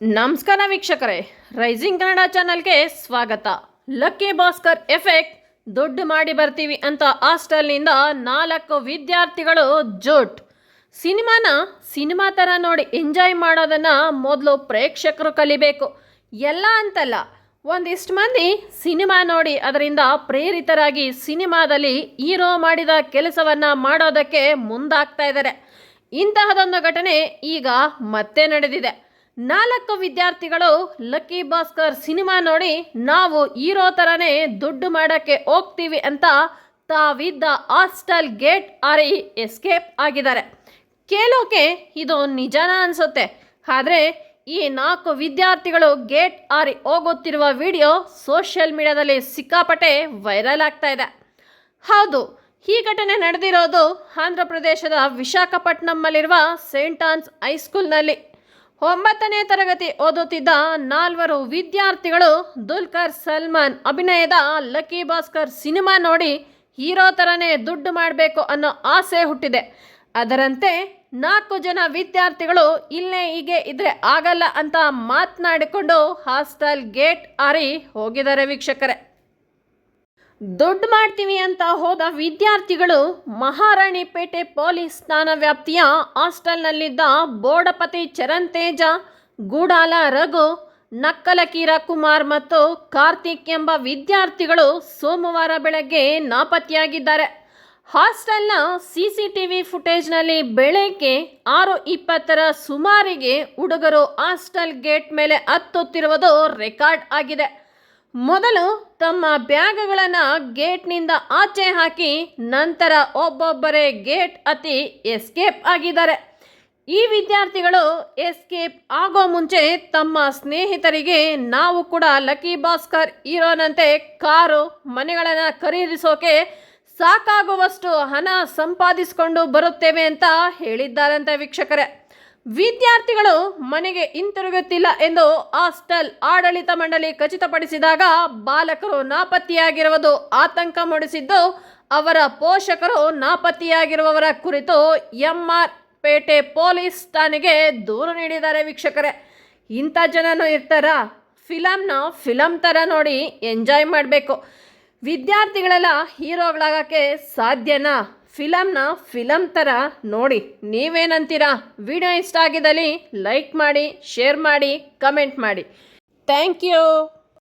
ನಮಸ್ಕಾರ ವೀಕ್ಷಕರೇ. ರೈಸಿಂಗ್ ಕನ್ನಡ ಚಾನಲ್ಗೆ ಸ್ವಾಗತ. ಲಕ್ಕಿ ಭಾಸ್ಕರ್ ಎಫೆಕ್ಟ್, ದುಡ್ಡು ಮಾಡಿ ಬರ್ತೀವಿ ಅಂತ ಹಾಸ್ಟೆಲ್ನಿಂದ ನಾಲ್ಕು ವಿದ್ಯಾರ್ಥಿಗಳು ಜೋಟ್. ಸಿನಿಮಾನ ಸಿನಿಮಾ ಥರ ನೋಡಿ ಎಂಜಾಯ್ ಮಾಡೋದನ್ನು ಮೊದಲು ಪ್ರೇಕ್ಷಕರು ಕಲಿಬೇಕು. ಎಲ್ಲ ಅಂತಲ್ಲ, ಒಂದಿಷ್ಟು ಮಂದಿ ಸಿನಿಮಾ ನೋಡಿ ಅದರಿಂದ ಪ್ರೇರಿತರಾಗಿ ಸಿನಿಮಾದಲ್ಲಿ ಹೀರೋ ಮಾಡಿದ ಕೆಲಸವನ್ನು ಮಾಡೋದಕ್ಕೆ ಮುಂದಾಗ್ತಾ ಇದ್ದಾರೆ ಇಂತಹದೊಂದು ಘಟನೆ ಈಗ ಮತ್ತೆ ನಡೆದಿದೆ. ನಾಲ್ಕು ವಿದ್ಯಾರ್ಥಿಗಳು ಲಕ್ಕಿ ಭಾಸ್ಕರ್ ಸಿನಿಮಾ ನೋಡಿ ನಾವು ಹೀರೋ ಥರನೇ ದುಡ್ಡು ಮಾಡೋಕ್ಕೆ ಹೋಗ್ತೀವಿ ಅಂತ ತಾವಿದ್ದ ಹಾಸ್ಟೆಲ್ ಗೇಟ್ ಆರಿ ಎಸ್ಕೇಪ್ ಆಗಿದ್ದಾರೆ. ಕೇಳೋಕೆ ಇದು ನಿಜಾನ ಅನಿಸುತ್ತೆ. ಆದರೆ ಈ ನಾಲ್ಕು ವಿದ್ಯಾರ್ಥಿಗಳು ಗೇಟ್ ಆರಿ ಹೋಗುತ್ತಿರುವ ವಿಡಿಯೋ ಸೋಷಿಯಲ್ ಮೀಡಿಯಾದಲ್ಲಿ ಸಿಕ್ಕಾಪಟ್ಟೆ ವೈರಲ್ ಆಗ್ತಾ ಇದೆ. ಹೌದು, ಈ ಘಟನೆ ನಡೆದಿರೋದು ಆಂಧ್ರ ಪ್ರದೇಶದ ವಿಶಾಖಪಟ್ಟಣಂನಲ್ಲಿರುವ ಸೇಂಟ್ ಆನ್ಸ್ ಹೈಸ್ಕೂಲ್ನಲ್ಲಿ. ಒಂಬತ್ತನೇ ತರಗತಿ ಓದುತ್ತಿದ್ದ ನಾಲ್ವರು ವಿದ್ಯಾರ್ಥಿಗಳು ದುಲ್ಕರ್ ಸಲ್ಮಾನ್ ಅಭಿನಯದ ಲಕ್ಕಿ ಭಾಸ್ಕರ್ ಸಿನಿಮಾ ನೋಡಿ ಹೀರೋ ಥರನೇ ದುಡ್ಡು ಮಾಡಬೇಕು ಅನ್ನೋ ಆಸೆ ಹುಟ್ಟಿದೆ. ಅದರಂತೆ ನಾಲ್ಕು ಜನ ವಿದ್ಯಾರ್ಥಿಗಳು ಇಲ್ಲೇ ಹೀಗೆ ಇದ್ರೆ ಆಗಲ್ಲ ಅಂತ ಮಾತನಾಡಿಕೊಂಡು ಹಾಸ್ಟೆಲ್ ಗೇಟ್ ಆರಿ ಹೋಗಿದ್ದಾರೆ ವೀಕ್ಷಕರೇ. ದುಡ್ಡು ಮಾಡ್ತೀವಿ ಅಂತ ಹೋದ ವಿದ್ಯಾರ್ಥಿಗಳು ಮಹಾರಾಣಿಪೇಟೆ ಪೊಲೀಸ್ ಠಾಣಾ ವ್ಯಾಪ್ತಿಯ ಹಾಸ್ಟೆಲ್ನಲ್ಲಿದ್ದ ಬೋಡಪತಿ ಚರಣ್ ತೇಜ ಗೂಡಾಲ ರಘು ನಕ್ಕಲ ಕುಮಾರ್ ಮತ್ತು ಕಾರ್ತಿಕ್ ಎಂಬ ವಿದ್ಯಾರ್ಥಿಗಳು ಸೋಮವಾರ ಬೆಳಗ್ಗೆ ನಾಪತ್ತೆಯಾಗಿದ್ದಾರೆ. ಹಾಸ್ಟೆಲ್ನ ಸಿ ಸಿ ಟಿ ವಿ ಫುಟೇಜ್ನಲ್ಲಿ ಬೆಳಗ್ಗೆ ಆರು ಇಪ್ಪತ್ತರ ಸುಮಾರಿಗೆ ಹುಡುಗರು ಹಾಸ್ಟೆಲ್ ಗೇಟ್ ಮೇಲೆ ಹತ್ತುತ್ತಿರುವುದು ರೆಕಾರ್ಡ್ ಆಗಿದೆ. ಮೊದಲು ತಮ್ಮ ಬ್ಯಾಗ್ಗಳನ್ನು ಗೇಟ್ನಿಂದ ಆಚೆ ಹಾಕಿ ನಂತರ ಒಬ್ಬೊಬ್ಬರೇ ಗೇಟ್ ಅತಿ ಎಸ್ಕೇಪ್ ಆಗಿದ್ದಾರೆ. ಈ ವಿದ್ಯಾರ್ಥಿಗಳು ಎಸ್ಕೇಪ್ ಆಗೋ ಮುಂಚೆ ತಮ್ಮ ಸ್ನೇಹಿತರಿಗೆ ನಾವು ಕೂಡ ಲಕ್ಕಿ ಭಾಸ್ಕರ್ ಇರೋನಂತೆ ಕಾರು ಮನೆಗಳನ್ನು ಖರೀದಿಸೋಕೆ ಸಾಕಾಗುವಷ್ಟು ಹಣ ಸಂಪಾದಿಸಿಕೊಂಡು ಬರುತ್ತೇವೆ ಅಂತ ಹೇಳಿದ್ದಾರಂತೆ ವೀಕ್ಷಕರೇ. ವಿದ್ಯಾರ್ಥಿಗಳು ಮನೆಗೆ ಹಿಂತಿರುಗುತ್ತಿಲ್ಲ ಎಂದು ಹಾಸ್ಟೆಲ್ ಆಡಳಿತ ಮಂಡಳಿ ಖಚಿತಪಡಿಸಿದಾಗ ಬಾಲಕರು ನಾಪತ್ತೆಯಾಗಿರುವುದು ಆತಂಕ ಮೂಡಿಸಿದ್ದು, ಅವರ ಪೋಷಕರು ನಾಪತ್ತೆಯಾಗಿರುವವರ ಕುರಿತು ಎಂಆರ್ ಪೇಟೆ ಪೊಲೀಸ್ ಠಾಣೆಗೆ ದೂರು ನೀಡಿದ್ದಾರೆ ವೀಕ್ಷಕರೇ. ಇಂಥ ಜನನೂ ಇರ್ತಾರಾ? ಫಿಲಮ್ನ ಫಿಲಮ್ ಥರ ನೋಡಿ ಎಂಜಾಯ್ ಮಾಡಬೇಕು. ವಿದ್ಯಾರ್ಥಿಗಳೆಲ್ಲ ಹೀರೋಗಳಾಗಕ್ಕೆ ಸಾಧ್ಯನಾ? ಫಿಲಮ್ನ ಫಿಲಮ್ ಥರ ನೋಡಿ, ನೀವೇನಂತೀರಾ? ವಿಡಿಯೋ ಇಷ್ಟ ಆಗಿದ್ದಲ್ಲಿ ಲೈಕ್ ಮಾಡಿ, ಶೇರ್ ಮಾಡಿ, ಕಮೆಂಟ್ ಮಾಡಿ. Thank you!